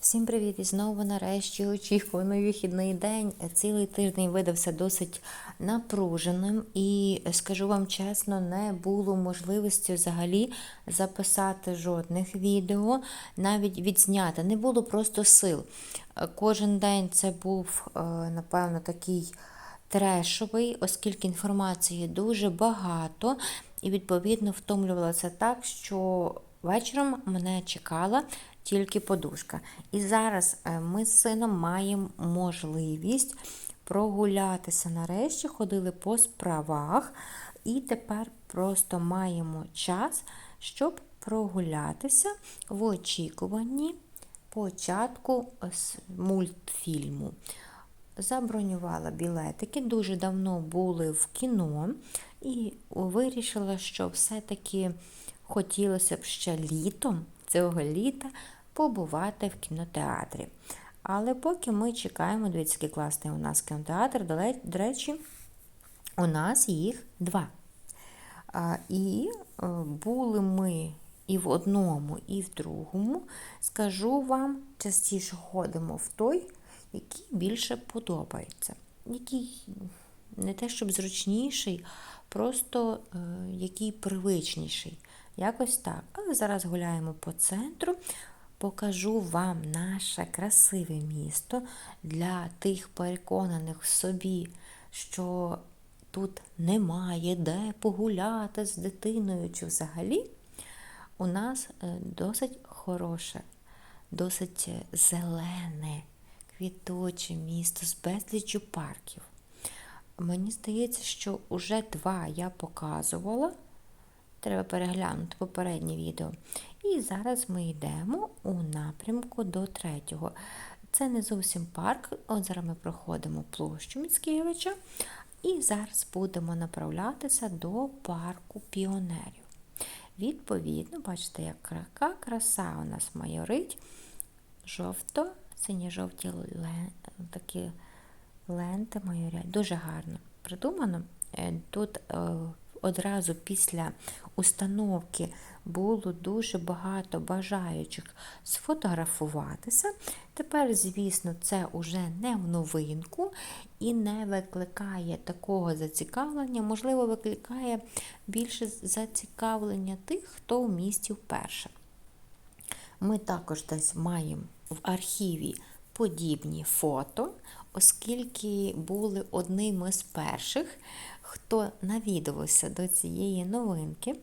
Всім привіт! І знову нарешті очікуваний вихідний день. Цілий тиждень видався досить напруженим, і скажу вам чесно, не було можливості взагалі записати жодних відео, навіть відзняти. Не було просто сил. Кожен день це був, е, напевно, такий трешовий, оскільки інформації дуже багато, і відповідно втомлювалася так, що вечором мене чекала тільки подушка. І зараз е, ми з сином маємо можливість прогулятися нарешті, ходили по справах, і тепер просто маємо час, щоб прогулятися в очікуванні початку мультфільму. Забронювала білетики, дуже давно були в кіно і вирішила, що все-таки хотілося б ще літом цього літа побувати в кінотеатрі. Але поки ми чекаємо, дивіться, який класний у нас кінотеатр, до речі, у нас їх два. І е, були ми і в одному, і в другому. Скажу вам, частіше ходимо в той, який більше подобається. Який не те, щоб зручніший, просто е, який привичніший. Якось так. Але зараз гуляємо по центру. Покажу вам наше красиве місто для тих переконаних в собі, що тут немає де погуляти з дитиною чи взагалі. У нас е, досить хороше, досить зелене, квіточе місто з безліччю парків. Мені здається, що вже два я показувала. Треба переглянути попереднє відео. І зараз ми йдемо у напрямку до третього. Це не зовсім парк. От зараз ми проходимо площу Міцкевича. І зараз будемо направлятися до парку піонерів. Відповідно, бачите, яка краса у нас майорить. Жовто, сині-жовті такі ленти майорять. Дуже гарно придумано. Е, тут е, одразу після установки було дуже багато бажаючих сфотографуватися. Тепер, звісно, це вже не в новинку і не викликає такого зацікавлення, можливо, викликає більше зацікавлення тих, хто в місті вперше. Ми також десь маємо в архіві подібні фото, оскільки були одними з перших, хто навідувався до цієї новинки.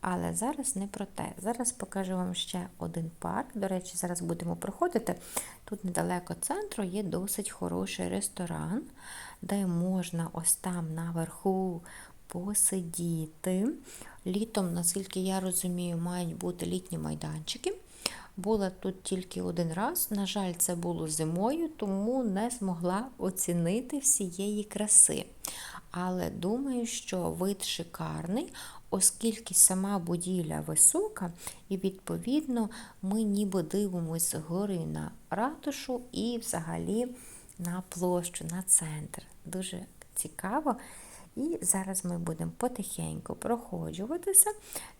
Але зараз не про те. Зараз покажу вам ще один парк. До речі, зараз будемо проходити. Тут недалеко центру є досить хороший ресторан, де можна ось там наверху посидіти. Літом, наскільки я розумію, мають бути літні майданчики. Була тут тільки один раз. На жаль, це було зимою, тому не змогла оцінити всієї краси. Але думаю, що вид шикарний, оскільки сама будівля висока, і, відповідно, ми ніби дивимося згори на ратушу і взагалі на площу, на центр. Дуже цікаво. І зараз ми будемо потихеньку проходжуватися.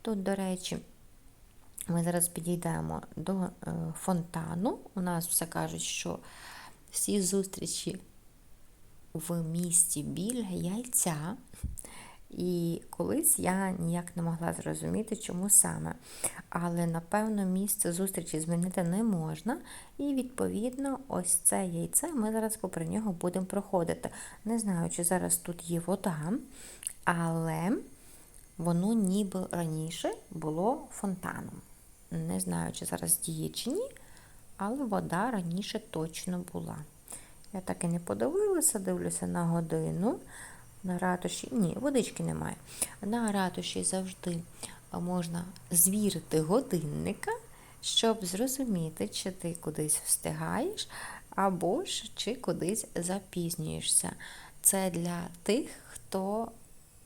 Тут, до речі, ми зараз підійдемо до е, фонтану. У нас все кажуть, що всі зустрічі в місті біля яйця. І колись я ніяк не могла зрозуміти, чому саме. Але, напевно, місце зустрічі змінити не можна. І, відповідно, ось це яйце ми зараз попри нього будемо проходити. Не знаю, чи зараз тут є вода, але воно ніби раніше було фонтаном. Не знаю, чи зараз діє чи ні, але вода раніше точно була. Я так і не подивилася, дивлюся на годину. На ратуші, ні, водички немає. На ратуші завжди можна звірити годинника, щоб зрозуміти, чи ти кудись встигаєш, або ж чи кудись запізнюєшся. Це для тих, хто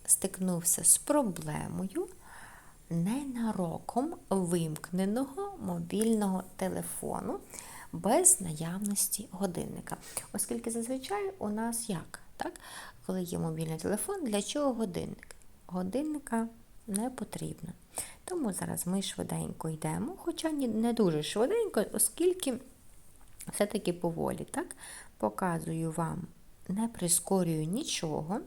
стикнувся з проблемою ненароком вимкненого мобільного телефону без наявності годинника. Оскільки зазвичай у нас як? Так? Коли є мобільний телефон, для чого годинник? Годинника не потрібно. Тому зараз ми швиденько йдемо, хоча не дуже швиденько, оскільки все-таки поволі, так? Показую вам, не прискорюю нічого.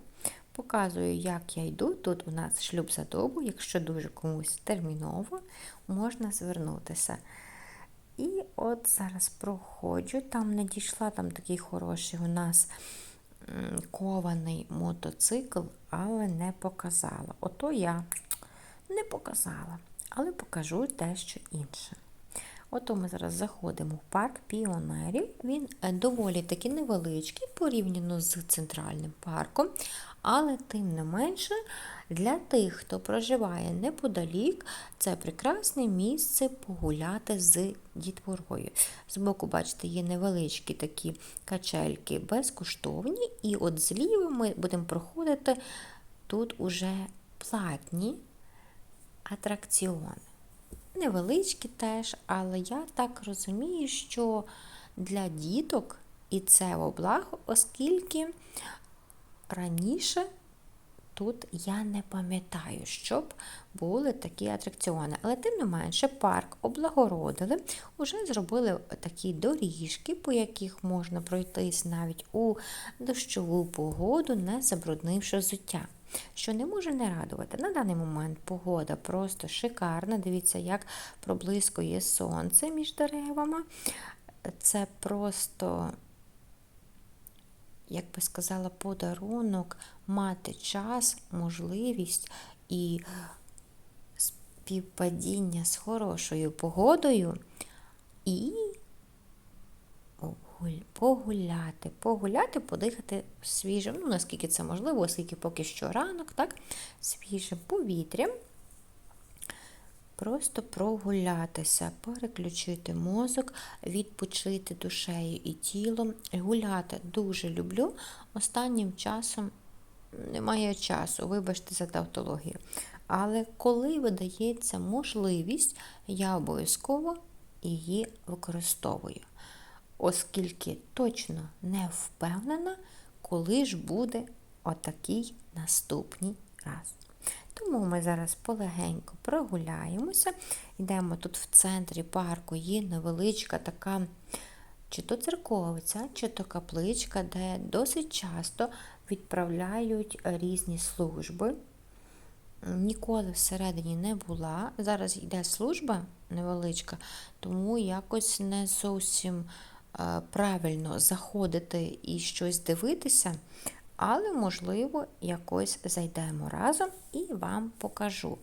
Показую, як я йду. Тут у нас шлюб за добу, якщо дуже комусь терміново, можна звернутися. І от зараз проходжу, там не дійшла, там такий хороший у нас кований мотоцикл, але не показала. Ото я не показала, але покажу дещо інше. Ото ми зараз заходимо в парк піонерів. Він е, доволі таки невеличкий порівняно з центральним парком, але тим не менше для тих, хто проживає неподалік, це прекрасне місце погуляти з дітворою. Збоку, бачите, є невеличкі такі качельки безкоштовні, і от зліва ми будемо проходити тут уже платні атракціони. Невеличкі теж, але я так розумію, що для діток і це во оскільки раніше тут я не пам'ятаю, щоб були такі атракціони. Але тим не менше, парк облагородили, вже зробили такі доріжки, по яких можна пройтись навіть у дощову погоду, не забруднивши взуття. Що не може не радувати. На даний момент погода просто шикарна. Дивіться, як проблискує сонце між деревами. Це просто, як би сказала, подарунок мати час, можливість і співпадіння з хорошою погодою і погуляти, погуляти, подихати свіжим, ну наскільки це можливо, оскільки поки що ранок, так, свіжим повітрям. Просто прогулятися, переключити мозок, відпочити душею і тілом. Гуляти дуже люблю. Останнім часом немає часу, вибачте за тавтологію. Але коли видається можливість, я обов'язково її використовую оскільки точно не впевнена, коли ж буде отакий наступний раз. Тому ми зараз полегенько прогуляємося. Йдемо тут в центрі парку, є невеличка така, чи то церковиця, чи то капличка, де досить часто відправляють різні служби. Ніколи всередині не була. Зараз йде служба невеличка, тому якось не зовсім Е, правильно заходити і щось дивитися, але, можливо, якось зайдемо разом і вам покажу.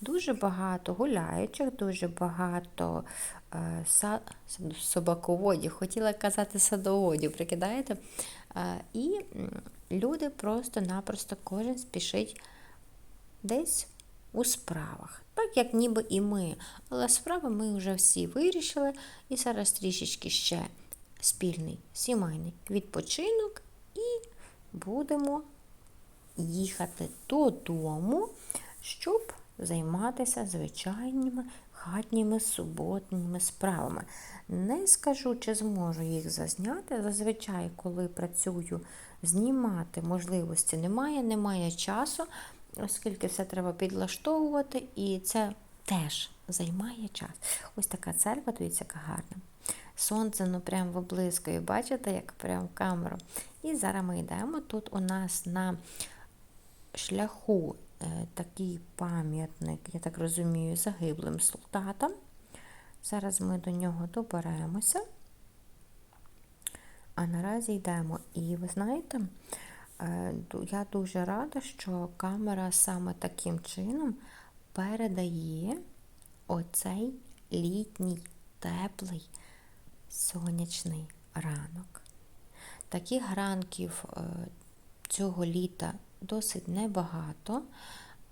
Дуже багато гуляючих, дуже багато е, собаководів, хотіла казати садоводів, прикидаєте? Е, і люди просто-напросто кожен спішить десь у справах. Так, як ніби і ми. Але справи ми вже всі вирішили, і зараз трішечки ще спільний сімейний відпочинок і будемо їхати додому, щоб займатися звичайними хатніми суботніми справами. Не скажу, чи зможу їх зазняти. Зазвичай, коли працюю, знімати можливості немає, немає часу, оскільки все треба підлаштовувати, і це теж займає час. Ось така церква, дивіться, яка гарна. Сонце ну прям виблискує, бачите, як прям камеру. І зараз ми йдемо. Тут у нас на шляху е, такий пам'ятник, я так розумію, загиблим солдатам. Зараз ми до нього доберемося. А наразі йдемо. І ви знаєте, е, я дуже рада, що камера саме таким чином передає оцей літній теплий сонячний ранок. Таких ранків е, цього літа досить небагато,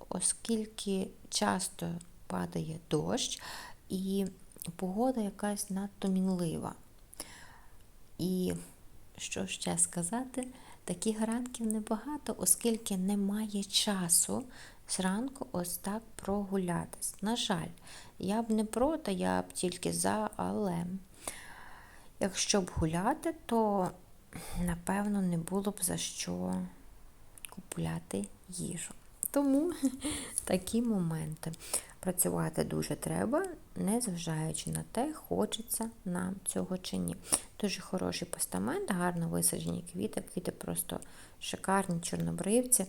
оскільки часто падає дощ і погода якась надто мінлива. І що ще сказати, таких ранків небагато, оскільки немає часу зранку ось так прогулятись. На жаль, я б не проти, я б тільки за, але Якщо б гуляти, то, напевно, не було б за що купляти їжу. Тому такі моменти. Працювати дуже треба, незважаючи на те, хочеться нам цього чи ні. Дуже хороший постамент, гарно висаджені квіти, квіти просто шикарні чорнобривці.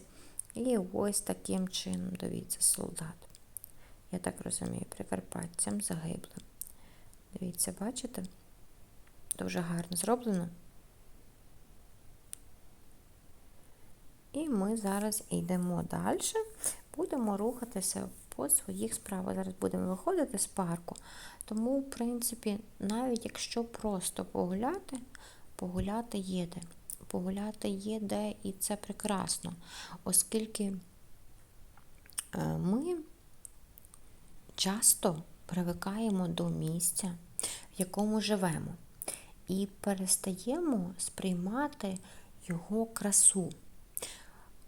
І ось таким чином, дивіться, солдат. Я так розумію, прикарпатцям загиблим. Дивіться, бачите? Дуже гарно зроблено. І ми зараз йдемо далі, будемо рухатися по своїх справах. Зараз будемо виходити з парку. Тому, в принципі, навіть якщо просто погуляти, погуляти є де. Погуляти є де, і це прекрасно, оскільки е, ми часто привикаємо до місця, в якому живемо, і перестаємо сприймати його красу.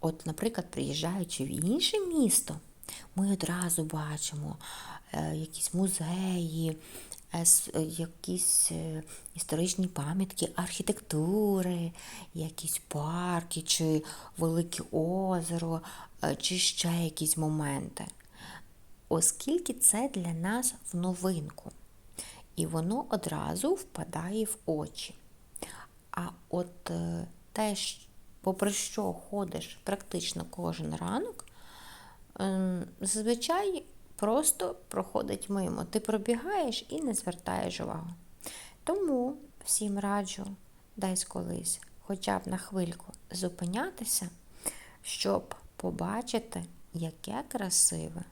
От, наприклад, приїжджаючи в інше місто, ми одразу бачимо е, якісь музеї, е, е, якісь історичні пам'ятки архітектури, якісь парки, чи велике озеро, чи ще якісь моменти. Оскільки це для нас в новинку, і воно одразу впадає в очі. А от е, те, попри що ходиш практично кожен ранок, ем, зазвичай просто проходить мимо. Ти пробігаєш і не звертаєш увагу. Тому всім раджу десь колись, хоча б на хвильку, зупинятися, щоб побачити, яке красиве,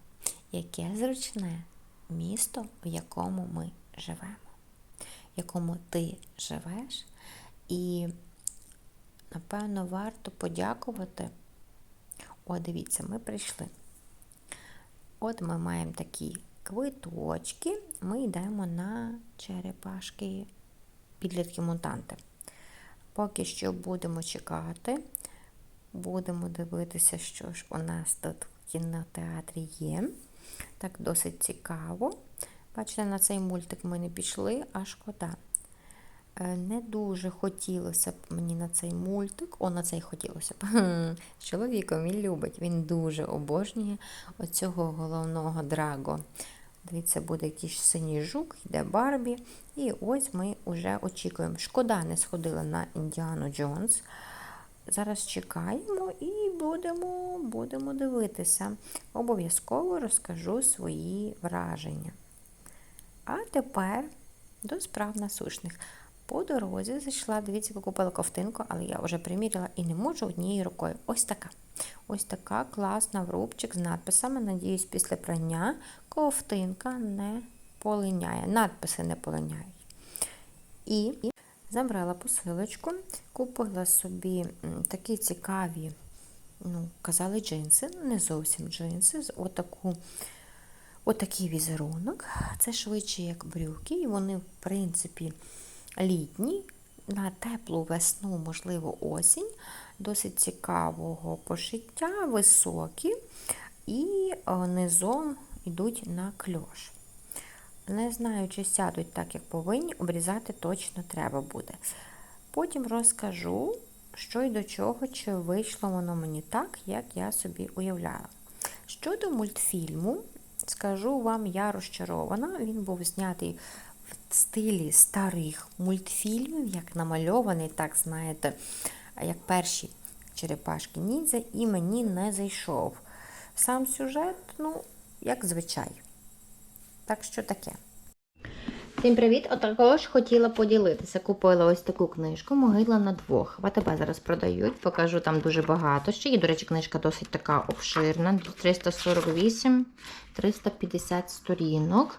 яке зручне місто, в якому ми живемо, в якому ти живеш. І напевно, варто подякувати. О, дивіться, ми прийшли. От ми маємо такі квиточки. Ми йдемо на черепашки підлітки мутанти. Поки що будемо чекати, будемо дивитися, що ж у нас тут в кінотеатрі є. Так, досить цікаво. Бачите, на цей мультик ми не пішли, а шкода. Е, Не дуже хотілося б мені на цей мультик. О, на цей хотілося б. З чоловіком він любить. Він дуже обожнює оцього головного драго. Дивіться, буде якийсь синій жук, йде Барбі. І ось ми вже очікуємо. Шкода, не сходила на Індіану Джонс. Зараз чекаємо і будемо, будемо дивитися. Обов'язково розкажу свої враження. А тепер до справ насущних. По дорозі зайшла, дивіться, купила ковтинку, але я вже приміряла і не можу однією рукою. Ось така. Ось така класна врубчик з надписами. Надіюсь, після прання ковтинка не полиняє. Надписи не полиняють. І забрала посилочку, купила собі такі цікаві, ну, казали джинси, не зовсім джинси, з отаку Отакий візерунок. Це швидше як брюки, і вони, в принципі, літні, на теплу весну, можливо, осінь, досить цікавого пошиття, високі, і е, низом йдуть на кльош. Не знаю, чи сядуть так, як повинні, обрізати точно треба буде. Потім розкажу, що й до чого, чи вийшло воно мені так, як я собі уявляла. Щодо мультфільму, скажу вам, я розчарована. Він був знятий в стилі старих мультфільмів, як намальований, так знаєте, як перші черепашки ніндзя, і мені не зайшов. Сам сюжет, ну, як звичай. Так що таке. Всім привіт! От також хотіла поділитися. Купила ось таку книжку Могила на двох. ВТБ зараз продають, покажу там дуже багато. Ще є, до речі, книжка досить така обширна. 348-350 сторінок.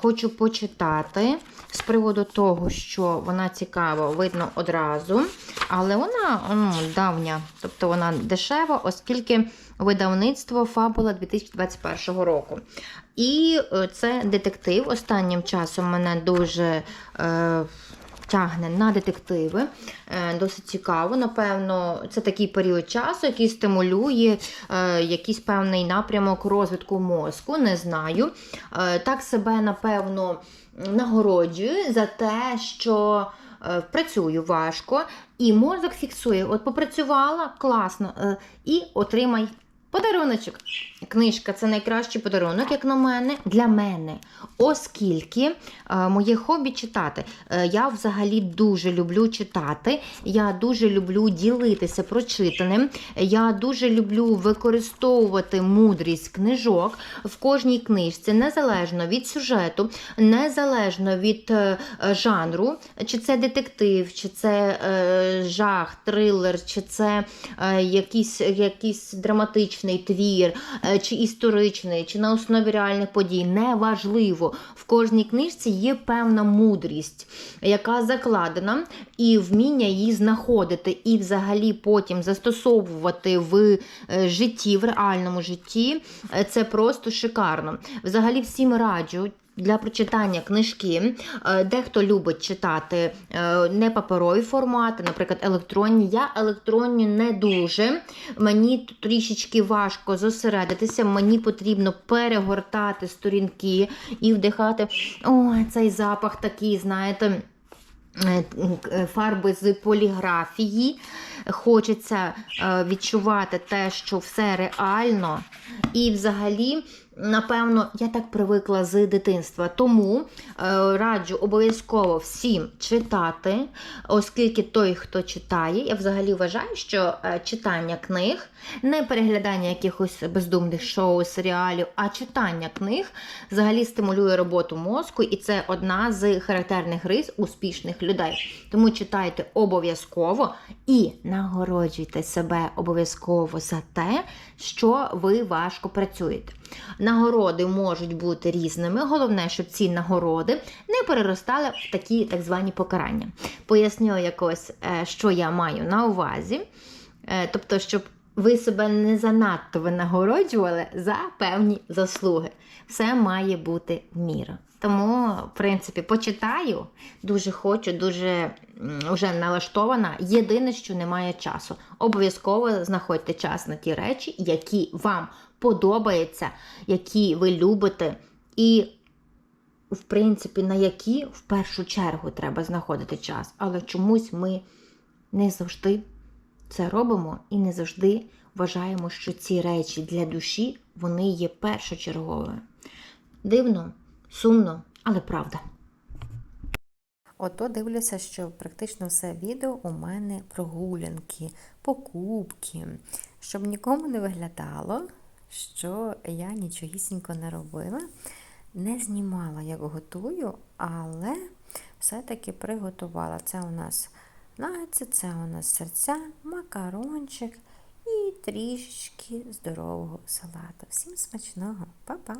Хочу почитати з приводу того, що вона цікава, видно одразу. Але вона ну, давня, тобто вона дешева, оскільки видавництво Фабула 2021 року. І е, це детектив. Останнім часом мене дуже е, тягне на детективи. Е, досить цікаво. Напевно, це такий період часу, який стимулює е, якийсь певний напрямок розвитку мозку. Не знаю. Е, так себе, напевно, нагороджую за те, що. Працюю важко, і мозок фіксує. От попрацювала класно, і отримай Подаруночок. Книжка це найкращий подарунок, як на мене, для мене. Оскільки е, моє хобі читати. Е, я взагалі дуже люблю читати. Я дуже люблю ділитися прочитаним. Я дуже люблю використовувати мудрість книжок в кожній книжці, незалежно від сюжету, незалежно від е, е, жанру, чи це детектив, чи це е, жах, трилер, чи це е, якийсь, якийсь драматичний твір, е, чи історичний, чи на основі реальних подій. Неважливо. В кожній книжці є певна мудрість, яка закладена, і вміння її знаходити, і взагалі потім застосовувати в е, житті, в реальному житті. Е, Це просто шикарно. Взагалі всім раджу. Для прочитання книжки Е, дехто любить читати е, не паперові формати, наприклад, електронні. Я електронні не дуже. Мені трішечки важко зосередитися. Мені потрібно перегортати сторінки і вдихати. Ой, цей запах такий, знаєте. е, Фарби з поліграфії. Хочеться відчувати те, що все реально. І взагалі, напевно, я так привикла з дитинства. Тому е, раджу обов'язково всім читати, оскільки той, хто читає, я взагалі вважаю, що е, читання книг, не переглядання якихось бездумних шоу, серіалів, а читання книг взагалі стимулює роботу мозку, і це одна з характерних рис успішних людей. Тому читайте обов'язково і нагороджуйте себе обов'язково за те, що ви важко працюєте. Нагороди можуть бути різними. Головне, щоб ці нагороди не переростали в такі так звані покарання. Поясню якось, е, що я маю на увазі. Е, Тобто, щоб ви себе не занадто винагороджували за певні заслуги. Все має бути в міру. Тому, в принципі, почитаю, дуже хочу, дуже вже налаштована. Єдине, що немає часу. Обов'язково знаходьте час на ті речі, які вам подобаються, які ви любите, і, в принципі, на які в першу чергу треба знаходити час. Але чомусь ми не завжди це робимо і не завжди вважаємо, що ці речі для душі вони є першочерговими. Дивно, сумно, але правда. Ото дивлюся, що практично все відео у мене прогулянки, покупки, щоб нікому не виглядало, що я нічогісінько не робила, не знімала, як готую, але все-таки приготувала. Це у нас нагетси, це у нас серця, макарончик і трішечки здорового салату. Всім смачного, Па-па!